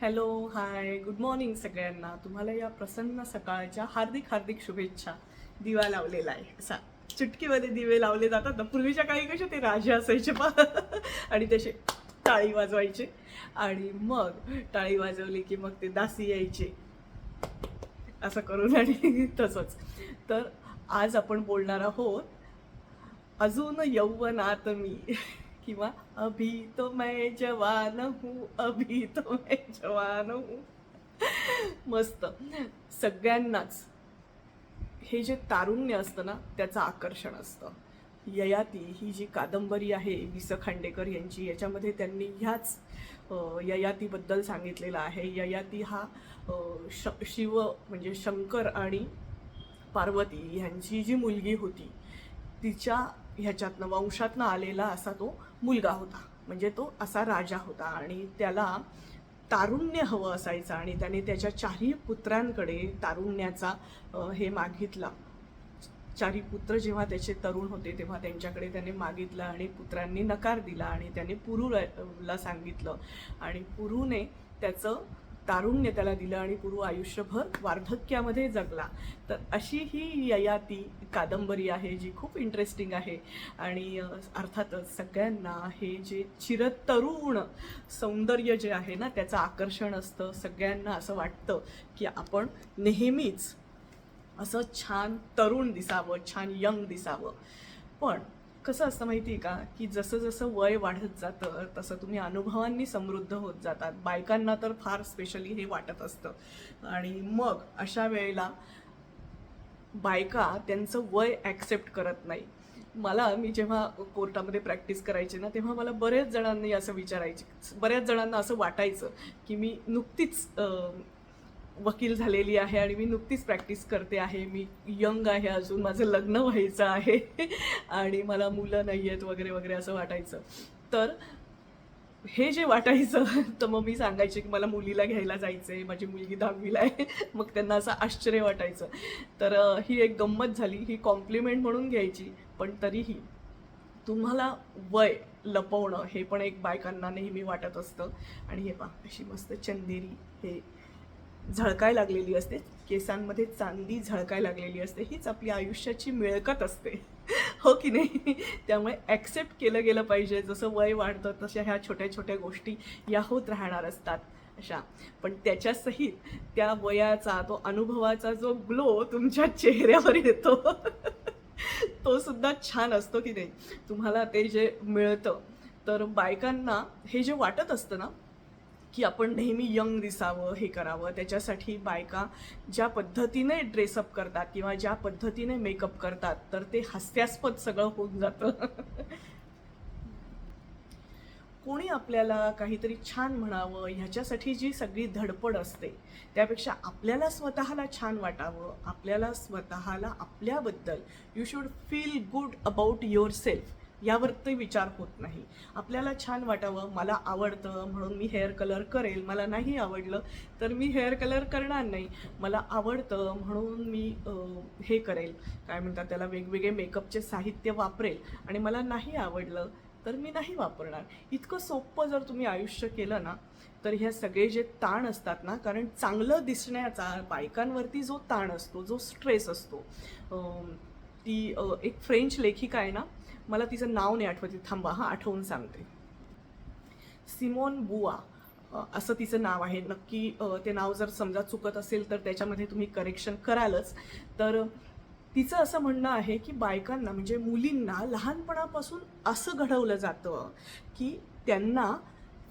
Hello hi good morning सगळ्यांना. तुम्हाला या प्रसन्न सकाळच्या हार्दिक हार्दिक शुभेच्छा. दिवा लावलेला आहे. असा चुटकीमध्ये दिवे लावले जातात. ना पूर्वीच्या काळी कसे ते राजे असायचे पा आणि तसे टाळी वाजवायचे. आणि मग टाळी वाजवली की मग ते दासी यायचे. असं करून आणि तसंच. तर आज आपण बोलणार आहोत अजून यौवनात मी. किंवा अभी तो मैं जवान हूँ अभी तो मैं जवान हूँ. मस्त. सगळ्यांनाच हे जे तारुण्य असतं ना त्याचं आकर्षण असतं. ययाती ही जी कादंबरी आहे वि स खांडेकर यांची याच्यामध्ये त्यांनी ह्याच ययातीबद्दल सांगितलेलं आहे. ययाती हा श शिव म्हणजे शंकर आणि पार्वती ह्यांची जी मुलगी होती तिच्या ह्याच्यातनं वंशातनं आलेला असा तो मुलगा होता. म्हणजे तो असा राजा होता आणि त्याला तारुण्य हवं असायचं आणि त्याने त्याच्या चारही पुत्रांकडे तारुण्याचा हे मागितला. चारी पुत्र जेव्हा त्याचे तरुण होते तेव्हा त्यांच्याकडे त्याने मागितलं आणि पुत्रांनी नकार दिला आणि त्याने पुरूला सांगितलं. आणि पुरूने त्याचं तारुण्य त्याला दिलं आणि पूर्व आयुष्यभर वार्धक्यामध्ये जगला. तर अशी ही ययाती कादंबरी आहे जी खूप इंटरेस्टिंग आहे. आणि अर्थातच सगळ्यांना हे जे चिरतरुण सौंदर्य जे आहे ना त्याचं आकर्षण असतं. सगळ्यांना असं वाटतं की आपण नेहमीच असं छान तरुण दिसावं छान यंग दिसावं. पण कसं असतं माहिती आहे का? की जसं जसं वय वाढत जातं तसं तुम्ही अनुभवांनी समृद्ध होत जातात. बायकांना तर फार स्पेशली हे वाटत असतं. आणि मग अशा वेळेला बायका त्यांचं वय ॲक्सेप्ट करत नाही. मला मी जेव्हा कोर्टामध्ये प्रॅक्टिस करायचे ना तेव्हा मला बऱ्याच जणांनी असं विचारायचे बऱ्याच जणांना असं वाटायचं की मी नुकतीच वकील झालेली आहे आणि मी नुकतीच प्रॅक्टिस करते आहे. मी यंग आहे अजून. माझं लग्न व्हायचं आहे. आणि मला मुलं नाही आहेत वगैरे वगैरे असं वाटायचं. तर हे जे वाटायचं तर मग मी सांगायचे की मला मुलीला घ्यायला जायचं आहे माझी मुलगी दहावीला आहे. मग त्यांना असं आश्चर्य वाटायचं. तर ही एक गंमत झाली. ही कॉम्प्लिमेंट म्हणून घ्यायची पण तरीही तुम्हाला वय लपवणं हे पण एक बायकांना नेहमी वाटत असतं. आणि हे पा अशी मस्त चंदेरी हे झळकाय लागलेली असते. केसांमध्ये चांदी झळकाय लागलेली असते. हीच आपली आयुष्याची मिळकत असते. हो की नाही? त्यामुळे ॲक्सेप्ट केलं गेलं पाहिजे. जसं वय वाढतं तशा ह्या छोट्या छोट्या गोष्टी या होत राहणार असतात. अशा. पण त्याच्यासहित त्या वयाचा तो अनुभवाचा जो ग्लो तुमच्या चेहऱ्यावर येतो तो सुद्धा छान असतो की नाही? तुम्हाला ते जे मिळतं तर बायकांना हे जे वाटत असतं ना की आपण नेहमी यंग दिसावं हे करावं. त्याच्यासाठी बायका ज्या पद्धतीने ड्रेसअप करतात किंवा ज्या पद्धतीने मेकअप करतात तर ते हास्यास्पद सगळं होऊन जातं. कोणी आपल्याला काहीतरी छान म्हणावं ह्याच्यासाठी जी सगळी धडपड असते त्यापेक्षा आपल्याला स्वतःला छान वाटावं आपल्याला स्वतःला आपल्याबद्दल you should feel good about yourself यावर ते विचार होत नाही. आपल्याला छान वाटावं मला आवडतं म्हणून मी हेअर कलर करेल. मला नाही आवडलं तर मी हेअर कलर करणार नाही. मला आवडतं म्हणून मी हे करेल. काय म्हणतात त्याला वेगवेगळे मेकअपचे साहित्य वापरेल. आणि मला नाही आवडलं तर मी नाही वापरणार. इतकं सोपं जर तुम्ही आयुष्य केलं ना तर ह्या सगळे जे ताण असतात ना कारण चांगलं दिसण्याचा बायकांवरती जो ताण असतो जो स्ट्रेस असतो ती एक फ्रेंच लेखिका आहे ना मला तिचं नाव नाही आठवते थांबा हा आठवून सांगते. सिमोन बुआ असं तिचं नाव आहे. नक्की ते नाव जर समजा चुकत असेल तर त्याच्यामध्ये तुम्ही करेक्शन करालच. तर तिचं असं म्हणणं आहे की बायकांना म्हणजे मुलींना लहानपणापासून असं घडवलं जातं की त्यांना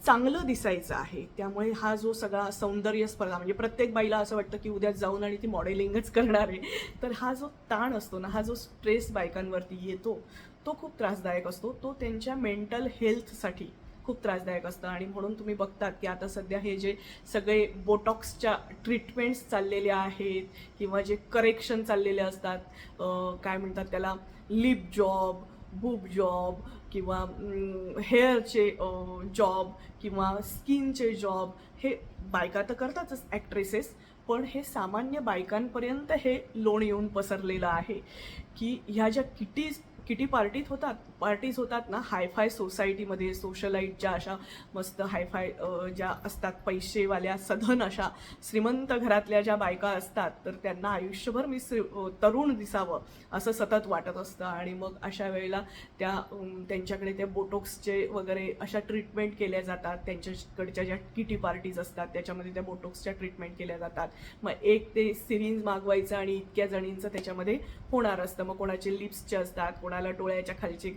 चांगलं दिसायचं आहे. त्यामुळे हा जो सगळा सौंदर्य स्पर्धा म्हणजे प्रत्येक बाईला असं वाटतं की उद्या जाऊन आणि ती मॉडेलिंगच करणार आहे. तर हा जो ताण असतो ना हा जो स्ट्रेस बायकांवरती येतो तो खूप त्रासदायक असतो. तो त्यांच्या मेंटल हेल्थसाठी खूप त्रासदायक असतं. आणि म्हणून तुम्ही बघतात की आता सध्या हे जे सगळे बोटॉक्सच्या ट्रीटमेंट्स चाललेल्या आहेत किंवा जे करेक्शन चाललेले असतात काय म्हणतात त्याला लिप जॉब बूब जॉब किंवा हेअरचे जॉब किंवा स्किनचे जॉब हे बायका तर करतातच ॲक्ट्रेसेस पण हे सामान्य बायकांपर्यंत हे लोण येऊन पसरलेलं आहे की ह्या ज्या किटीज किटी पार्टीत होतात? पार्टीज होतात ना हायफाय सोसायटीमध्ये सोशलाईट ज्या अशा मस्त हायफाय ज्या असतात पैसेवाल्या सधन अशा श्रीमंत घरातल्या ज्या बायका असतात तर त्यांना आयुष्यभर मी श्री तरुण दिसावं असं सतत वाटत असतं. आणि मग अशा वेळेला त्या त्यांच्याकडे त्या बोटोक्सचे वगैरे अशा ट्रीटमेंट केल्या जातात. त्यांच्याकडच्या ज्या किटी पार्टीज असतात त्याच्यामध्ये त्या बोटोक्सच्या ट्रीटमेंट केल्या जातात. मग एक ते सिरिंज मागवायचं आणि इतक्या जणींचं त्याच्यामध्ये होणार असतं. मग कोणाचे लिप्सचे असतात कोणा कोणाला डोळ्याच्या खालचे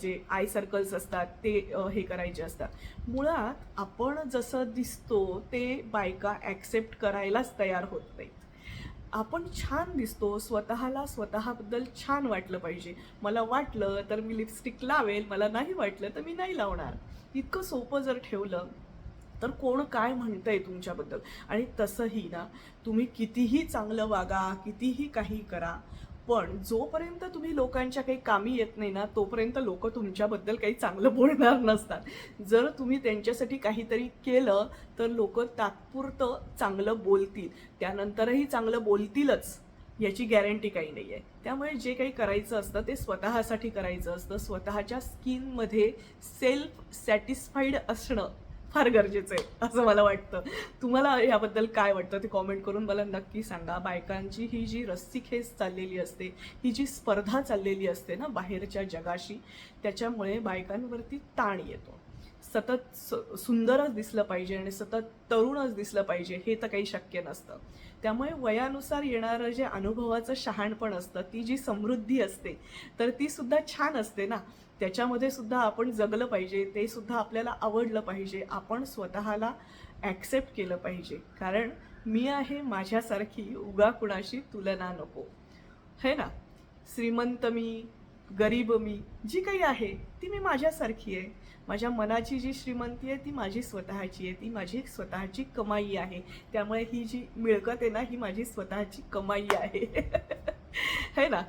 जे आय सर्कल्स असतात ते हे करायचे असतात. मुळात आपण जसं दिसतो ते बायका ॲक्सेप्ट करायलाच तयार होत नाहीत. आपण छान दिसतो स्वतःला स्वतःबद्दल छान वाटलं पाहिजे. मला वाटलं तर मी लिपस्टिक लावेल मला नाही वाटलं तर मी नाही लावणार. इतकं सोपं जर ठेवलं तर कोण काय म्हणतंय तुमच्याबद्दल? आणि तसंही ना तुम्ही कितीही चांगलं वागा कितीही काही करा पण जोपर्यंत तुम्ही लोकांच्या काही कामी येत नाही ना तोपर्यंत लोक तुमच्याबद्दल काही चांगलं बोलणार नसतात. जर तुम्ही त्यांच्यासाठी काहीतरी केलं तर लोक तात्पुरतं चांगलं बोलतील. त्यानंतरही चांगलं बोलतीलच याची गॅरंटी काही नाही आहे त्यामुळे जे काही करायचं असतं ते स्वतःसाठी करायचं असतं. स्वतःच्या स्किनमध्ये सेल्फ सॅटिस्फाईड असणं फार गरजेचं आहे असं मला वाटतं. तुम्हाला याबद्दल काय वाटतं? ते कॉमेंट करून मला नक्की सांगा. बायकांची ही जी रस्सीखेच चाललेली असते ही जी स्पर्धा चाललेली असते ना बाहेरच्या जगाशी त्याच्यामुळे बायकांवरती ताण येतो. सतत सुंदरच दिसलं पाहिजे आणि सतत तरुणच दिसलं पाहिजे हे तर काही शक्य नसतं. त्यामुळे वयानुसार येणारं जे अनुभवाचं शहाणपण असतं ती जी समृद्धी असते तर ती सुद्धा छान असते ना. त्याच्यामध्ये सुद्धा आपण जगलं पाहिजे ते सुद्धा आपल्याला आवडलं पाहिजे आपण स्वतःला ॲक्सेप्ट केलं पाहिजे. कारण मी आहे माझ्यासारखी उगा कुणाशी तुलना नको. है ना? श्रीमंत मी गरीब मी जी काही आहे ती मी माझ्यासारखी आहे. माझ्या मनाची जी श्रीमंती आहे ती माझी स्वतःची आहे. ती माझी स्वतःची कमाई आहे. त्यामुळे ही जी मिळकत आहे ना ही माझी स्वतःची कमाई आहे. है ना?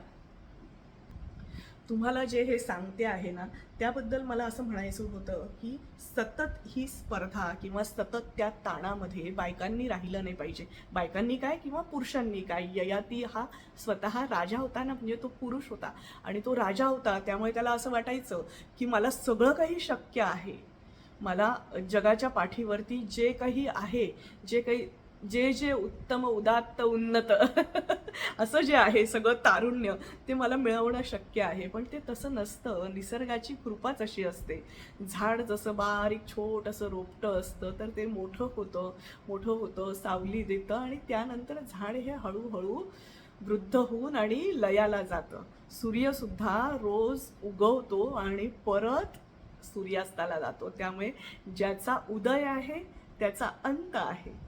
तुम्हाला जे हे सांगते आहे ना त्याबद्दल मला असं म्हणायचं होतं की सतत ही स्पर्धा किंवा सतत त्या ताणामध्ये बायकांनी राहिलं नाही पाहिजे. बायकांनी काय किंवा पुरुषांनी काय ययाती हा स्वतः राजा होता ना म्हणजे तो पुरुष होता. आणि तो राजा होता त्यामुळे त्याला असं वाटायचं की मला सगळं काही शक्य आहे. मला जगाच्या पाठीवरती जे काही आहे जे काही जे जे उत्तम उदात्त उन्नत असं जे आहे सगळं तारुण्य ते मला मिळवणं शक्य आहे. पण ते तसं नसतं. निसर्गाची कृपाच अशी असते. झाड जसं बारीक छोटंसं रोपटं असतं तर ते मोठं होतं मोठं होतं सावली देतं आणि त्यानंतर झाड हे हळूहळू वृद्ध होऊन आणि लयाला जातं. सूर्यसुद्धा रोज उगवतो आणि परत सूर्यास्ताला जातो. त्यामुळे ज्याचा उदय आहे त्याचा अंत आहे.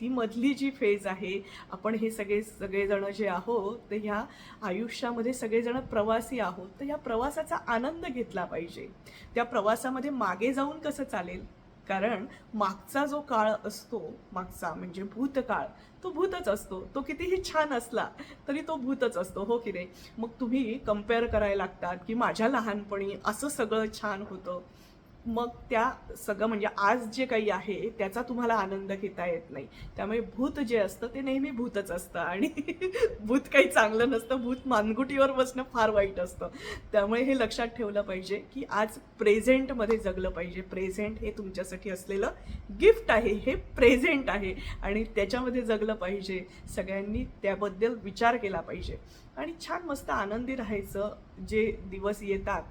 ती मधली जी फेज आहे आपण हे सगळे सगळेजण जे आहोत ते ह्या आयुष्यामध्ये सगळेजण प्रवासी आहोत. तर ह्या प्रवासाचा आनंद घेतला पाहिजे. त्या प्रवासामध्ये मागे जाऊन कसं चालेल? कारण मागचा जो काळ असतो मागचा म्हणजे भूतकाळ तो भूतच असतो. तो कितीही छान असला तरी तो भूतच असतो हो की नाही? मग तुम्ही कंपेअर करायला लागतात की माझ्या लहानपणी असं सगळं छान होतं. मग त्या सगळं म्हणजे आज जे काही आहे त्याचा तुम्हाला आनंद घेता येत नाही. त्यामुळे भूत जे असतं ते नेहमी भूतच असतं. आणि भूत काही चांगलं नसतं. भूत मानगुटीवर बसणं फार वाईट असतं. त्यामुळे हे लक्षात ठेवलं पाहिजे की आज प्रेझेंटमध्ये जगलं पाहिजे. प्रेझेंट हे तुमच्यासाठी असलेलं गिफ्ट आहे. हे प्रेझेंट आहे. आणि त्याच्यामध्ये जगलं पाहिजे. सगळ्यांनी त्याबद्दल विचार केला पाहिजे. आणि छान मस्त आनंदी राहायचं जे दिवस येतात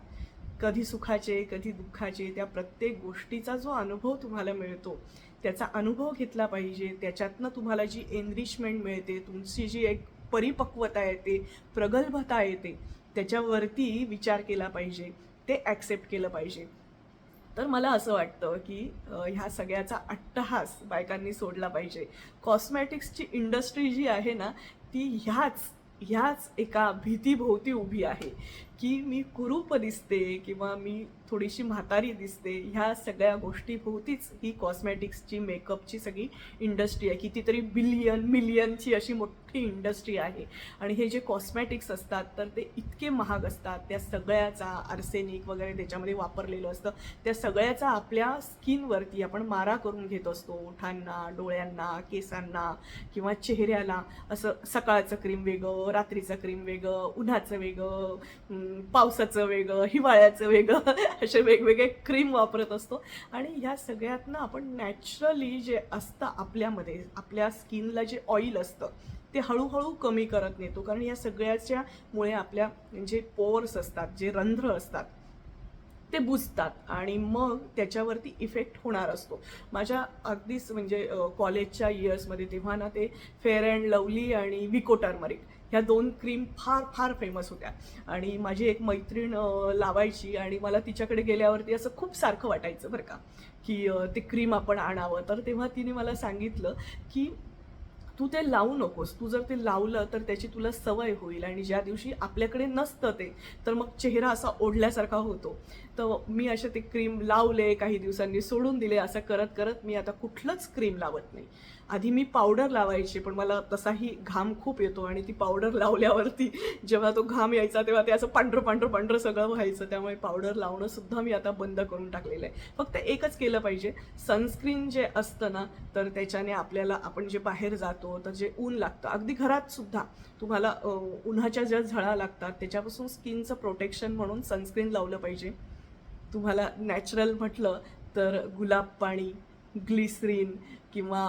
कधी सुखाचे कधी दुःखाचे त्या प्रत्येक गोष्टीचा जो अनुभव तुम्हाला मिळतो त्याचा अनुभव घेतला पाहिजे. त्याच्यातनं तुम्हाला जी एनरिचमेंट मिळते तुमची जी एक परिपक्वता येते प्रगल्भता येते त्याच्यावरती विचार केला पाहिजे ते ॲक्सेप्ट केलं पाहिजे. तर मला असं वाटतं की ह्या सगळ्याचा अट्टहास बायकांनी सोडला पाहिजे. कॉस्मॅटिक्सची इंडस्ट्री जी आहे ना ती ह्याच ह्याच एका भीतीभोवती उभी आहे. की मी कुरूप दिसते किंवा मी थोडीशी म्हातारी दिसते. ह्या सगळ्या गोष्टीभोवतीच ही कॉस्मॅटिक्सची मेकअपची सगळी इंडस्ट्री आहे. कितीतरी बिलियन मिलियनची अशी मोठी इंडस्ट्री आहे. आणि हे जे कॉस्मॅटिक्स असतात तर ते इतके महाग असतात. त्या सगळ्याचा आर्सेनिक वगैरे त्याच्यामध्ये वापरलेलं असतं. त्या सगळ्याचा आपल्या स्किनवरती आपण मारा करून घेत असतो. ओठांना डोळ्यांना केसांना किंवा चेहऱ्याला. असं सकाळचं क्रीम वेगळं रात्रीचं क्रीम वेगळं उन्हाचं वेगळं पावसाचं वेगळं हिवाळ्याचं वेगळं. असे वेगवेगळे क्रीम वापरत असतो. आणि ह्या सगळ्यातनं आपण नॅचरली जे असतं आपल्यामध्ये आपल्या स्किनला जे ऑइल असतं ते हळूहळू कमी करत नेतो. कारण या सगळ्याच्या मुळे आपल्या जे पोर्स असतात जे रंध्र असतात ते बुजतात. आणि मग त्याच्यावरती इफेक्ट होणार असतो. माझ्या अगदीच म्हणजे कॉलेजच्या इयर्समध्ये तेव्हा ना ते फेअर अँड लवली आणि विको टर्मरिक ह्या दोन क्रीम फार फार फेमस होत्या. आणि माझी एक मैत्रीण लावायची आणि मला तिच्याकडे गेल्यावरती असं खूप सारखं वाटायचं बरं का की ते क्रीम आपण आणावं. तर तेव्हा तिने मला सांगितलं की तू ते लावू नकोस. तू जर ते लावलं तर त्याची तुला सवय होईल आणि ज्या दिवशी आपल्याकडे नसतं ते तर मग चेहरा असा ओढल्यासारखा होतो. तर मी असे ते क्रीम लावले काही दिवसांनी सोडून दिले असं करत करत मी आता कुठलंच क्रीम लावत नाही. आधी मी पावडर लावायची पण मला तसाही घाम खूप येतो आणि ती पावडर लावल्यावरती जेव्हा तो घाम यायचा तेव्हा ते असं पांढरं पांढरं पांढरं सगळं व्हायचं. त्यामुळे पावडर लावणं सुद्धा मी आता बंद करून टाकलेलं आहे. फक्त एकच केलं पाहिजे. सनस्क्रीन जे असतं ना तर त्याच्याने आपल्याला आपण जे बाहेर जातो तर जे ऊन लागतं अगदी घरात सुद्धा तुम्हाला उन्हाच्या ज्या झळा लागतात त्याच्यापासून स्किनचं प्रोटेक्शन म्हणून सनस्क्रीन लावलं पाहिजे. तुम्हाला नॅचरल म्हटलं तर गुलाब पाणी ग्लिसरीन किंवा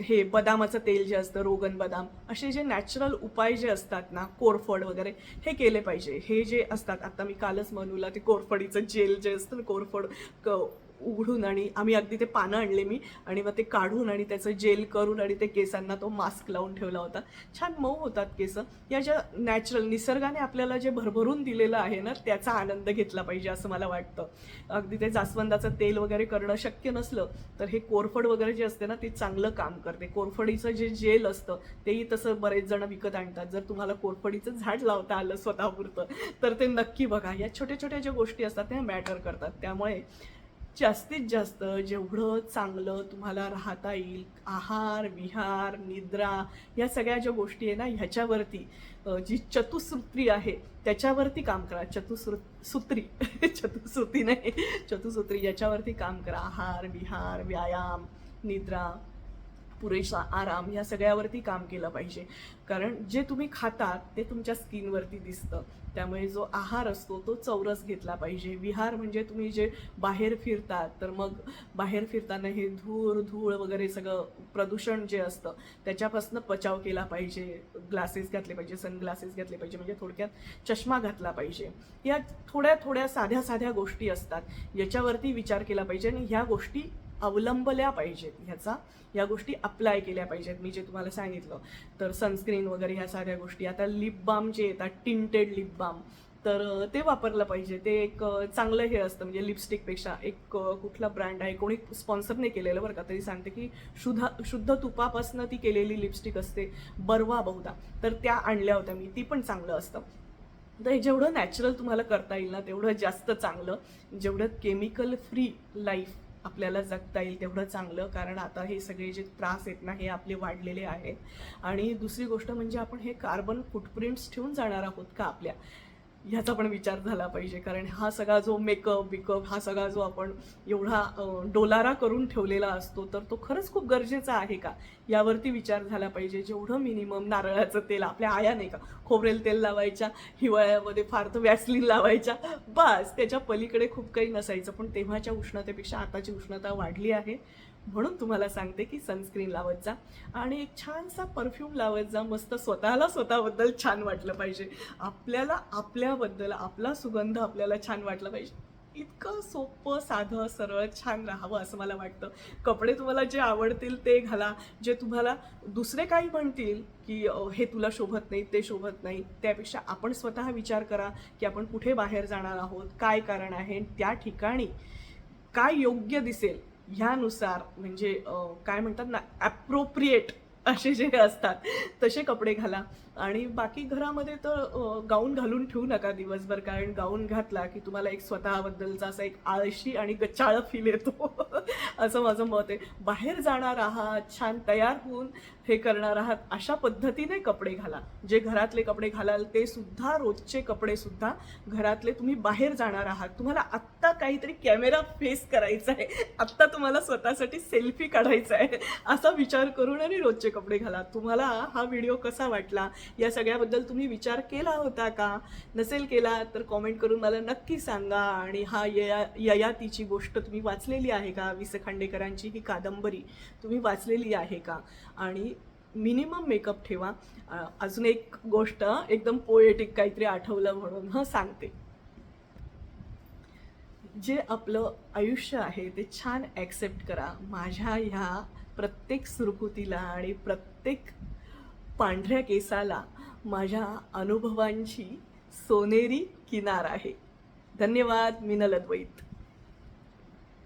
हे बदामाचं तेल जे असतं रोगन बदाम असे जे नॅचरल उपाय जे असतात ना कोरफड वगैरे हे केले पाहिजे. हे जे असतात आता मी कालच म्हणूला ते कोरफडीचं जेल जे असतं कोरफड क उघडून आणि आम्ही अगदी ते पानं आणले मी आणि मग ते काढून आणि त्याचं जेल करून आणि ते केसांना तो मास्क लावून ठेवला होता. छान मऊ होतात केस. या ज्या नॅचरल निसर्गाने आपल्याला जे भरभरून दिलेलं आहे ना त्याचा आनंद घेतला पाहिजे असं मला वाटतं. अगदी ते जास्वंदाचं तेल वगैरे करणं शक्य नसलं तर हे कोरफड वगैरे जे असते ना ते चांगलं काम करते. कोरफडीचं जे जेल असतं तेही तसं बरेच जण विकत आणतात. जर तुम्हाला कोरफडीचं झाड लावता आलं स्वतःपुरतं तर ते नक्की बघा. या छोट्या छोट्या ज्या गोष्टी असतात त्या मॅटर करतात. त्यामुळे जास्तीत जास्त जेवढं चांगलं तुम्हाला राहता येईल आहार विहार निद्रा या सगळ्या ज्या गोष्टी आहे ना ह्याच्यावरती जी चतुसूत्री आहे त्याच्यावरती काम करा. चतुसृ सूत्री. चतुसूत्री नाही. चतुसूत्री याच्यावरती काम करा. आहार विहार व्यायाम निद्रा. पुरेसा आराम या सगळ्यावरती काम केलं पाहिजे. कारण जे तुम्ही खातात ते तुमच्या स्किनवरती दिसतं. त्यामुळे जो आहार असतो तो चौरस घेतला पाहिजे. विहार म्हणजे तुम्ही जे बाहेर फिरतात तर मग बाहेर फिरताना हे धूळ धूळ वगैरे सगळं प्रदूषण जे असतं त्याच्यापासून बचाव केला पाहिजे. ग्लासेस घातले पाहिजे सनग्लासेस घातले पाहिजे. म्हणजे थोडक्यात चष्मा घातला पाहिजे. या थोड्या थोड्या साध्या साध्या गोष्टी असतात. याच्यावरती विचार केला पाहिजे आणि ह्या गोष्टी अवलंबल्या पाहिजेत. ह्याचा या गोष्टी अप्लाय केल्या पाहिजेत. मी जे तुम्हाला सांगितलं तर सनस्क्रीन वगैरे ह्या साऱ्या गोष्टी. आता लिप बाम जे येतात टिंटेड लिप बाम तर ते वापरलं पाहिजे. ते एक चांगलं हे असतं. म्हणजे लिपस्टिकपेक्षा एक कुठला ब्रँड आहे कोणी स्पॉन्सर नाही केलेलं बरं का? तरी सांगते की शुद्ध शुद्ध तुपापासनं ती केलेली लिपस्टिक असते बरवा बहुधा. तर त्या आणल्या होत्या मी. ती पण चांगलं असतं. तर हे जेवढं नॅचरल तुम्हाला करता येईल ना तेवढं जास्त चांगलं. जेवढं केमिकल फ्री लाईफ आपल्याला जगता येईल तेवढं चांगलं कारण आता हे सगळे जे त्रास आहेत ना हे आपले वाढलेले आहेत. आणि दुसरी गोष्ट म्हणजे आपण हे कार्बन फुटप्रिंट्स ठेवून जाणार आहोत का आपल्या? ह्याचा पण विचार झाला पाहिजे. कारण हा सगळा जो मेकअप बिकअप हा सगळा जो आपण एवढा डोलारा करून ठेवलेला असतो तर तो खरंच खूप गरजेचा आहे का? यावरती विचार झाला पाहिजे. जेवढं मिनिमम नारळाचं तेल आपल्या आया नाही का? खोबरेल तेल लावायच्या हिवाळ्यामध्ये फार तर वॅसलीन लावायच्या बस त्याच्या पलीकडे खूप काही नसायचं. पण तेव्हाच्या उष्णतेपेक्षा आताची उष्णता वाढली आहे. म्हणून तुम्हाला सांगते की सनस्क्रीन लावत जा. आणि एक छानसा परफ्यूम लावत जा. मस्त स्वतःला स्वतःबद्दल छान वाटलं पाहिजे. आपल्याला आपल्याबद्दल आपला सुगंध आपल्याला छान वाटला पाहिजे. इतकं सोपं साधं सरळ छान राहावं असं मला वाटतं. कपडे तुम्हाला जे आवडतील ते घाला. जे तुम्हाला दुसरे काही म्हणतील की हे तुला शोभत नाही ते शोभत नाही त्यापेक्षा आपण स्वतः विचार करा की आपण कुठे बाहेर जाणार आहोत काय कारण आहे त्या ठिकाणी काय योग्य दिसेल. ह्यानुसार म्हणजे काय म्हणतात ना ॲप्रोप्रिएट असे जे असतात तसे कपडे घाला. आणि बाकी घरामध्ये तर गाऊन घालून ठेवू नका दिवसभर कारण गाऊन घातला की तुम्हाला एक स्वतःबद्दलचा असा एक आळशी आणि गच्चाळ फील येतो. असं माझं मत आहे. बाहेर जाणार आहात छान तयार होऊन हे करणार आहात अशा पद्धतीने कपडे घाला. जे घरातले कपडे घालाल ते सुद्धा रोजचे कपडे सुद्धा घरातले तुम्ही बाहेर जाणार आहात. तुम्हाला आत्ता काहीतरी कॅमेरा फेस करायचा आहे. आत्ता तुम्हाला स्वतःसाठी सेल्फी काढायचा आहे. असा विचार करून आणि रोजचे कपडे घाला. तुम्हाला हा व्हिडिओ कसा वाटला? या सगळ्याबद्दल तुम्ही विचार केला होता का? नसेल केला तर कॉमेंट करून मला नक्की सांगा. आणि हा यया ययातीची गोष्ट तुम्ही वाचलेली आहे का? वि स खांडेकरांची ही कादंबरी तुम्ही वाचलेली आहे का? आणि मिनिमम मेकअप ठेवा. अजून एक गोष्ट एकदम पोएटिक काहीतरी आठवलं म्हणून हं सांगते. जे आपलं आयुष्य आहे ते छान ॲक्सेप्ट करा. माझ्या ह्या प्रत्येक सुरकुतीला आणि प्रत्येक पांढऱ्या केसाला माझ्या अनुभवांची सोनेरी किनार आहे. धन्यवाद मिनल अद्वैत